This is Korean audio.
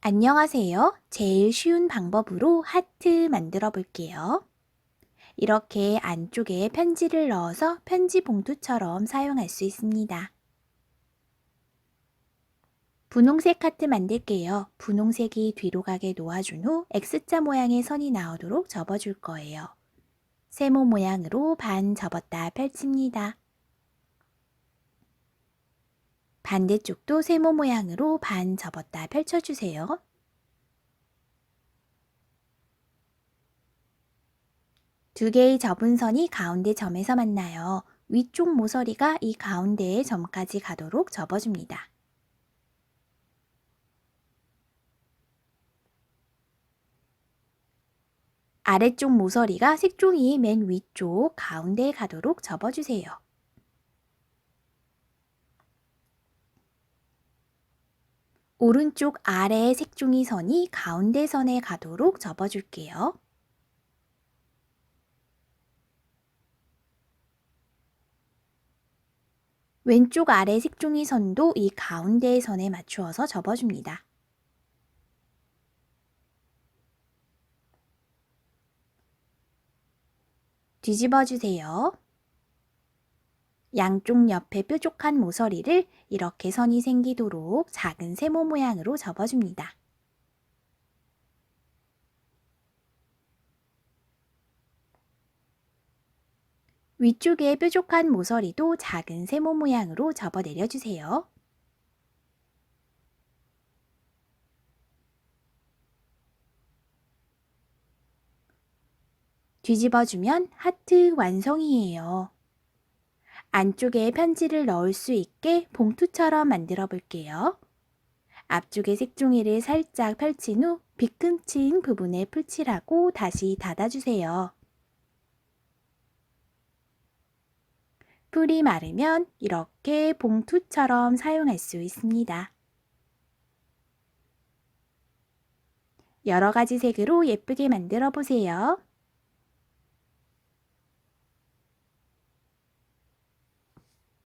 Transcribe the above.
안녕하세요. 제일 쉬운 방법으로 하트 만들어 볼게요. 이렇게 안쪽에 편지를 넣어서 편지 봉투처럼 사용할 수 있습니다. 분홍색 하트 만들게요. 분홍색이 뒤로 가게 놓아준 후 X자 모양의 선이 나오도록 접어줄 거예요. 세모 모양으로 반 접었다 펼칩니다. 반대쪽도 세모 모양으로 반 접었다 펼쳐주세요. 두 개의 접은 선이 가운데 점에서 만나요. 위쪽 모서리가 이 가운데의 점까지 가도록 접어줍니다. 아래쪽 모서리가 색종이 맨 위쪽 가운데에 가도록 접어주세요. 오른쪽 아래 색종이 선이 가운데 선에 가도록 접어줄게요. 왼쪽 아래 색종이 선도 이 가운데의 선에 맞추어서 접어줍니다. 뒤집어 주세요. 양쪽 옆에 뾰족한 모서리를 이렇게 선이 생기도록 작은 세모 모양으로 접어줍니다. 위쪽에 뾰족한 모서리도 작은 세모 모양으로 접어 내려주세요. 뒤집어주면 하트 완성이에요. 안쪽에 편지를 넣을 수 있게 봉투처럼 만들어 볼게요. 앞쪽에 색종이를 살짝 펼친 후 빗금친 부분에 풀칠하고 다시 닫아주세요. 풀이 마르면 이렇게 봉투처럼 사용할 수 있습니다. 여러 가지 색으로 예쁘게 만들어 보세요.